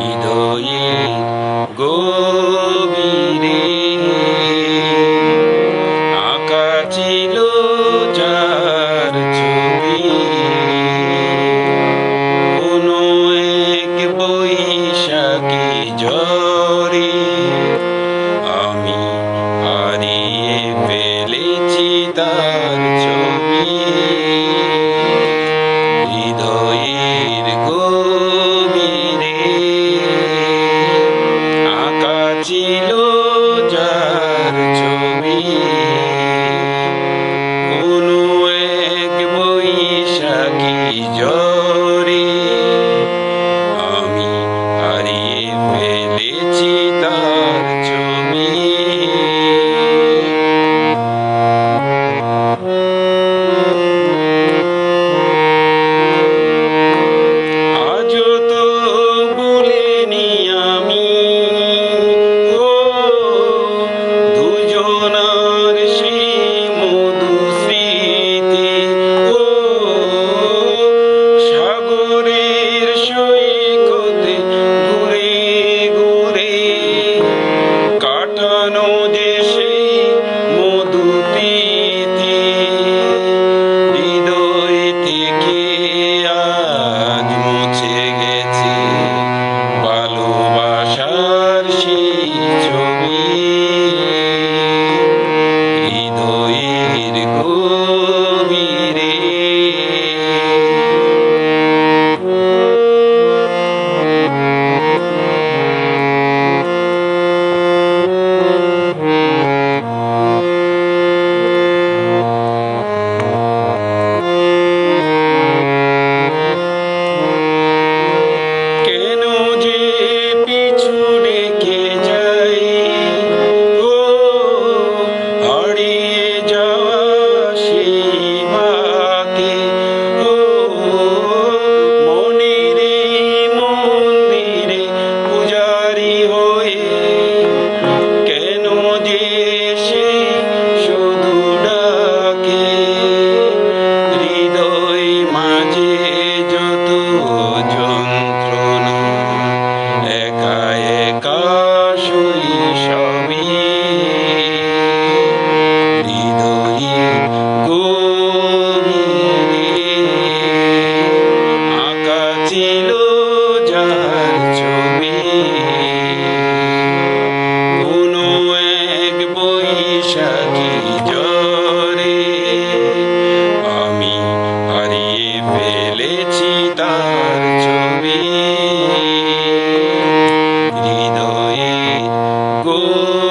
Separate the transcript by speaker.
Speaker 1: হৃদয়ে গভীরে আঁকা ছিল যার ছবি। কোনো এক বৈশাখী ঝরে আমি হারিয়ে ফেলেছি তার ছবি। y yo 주님 그리도의 꽃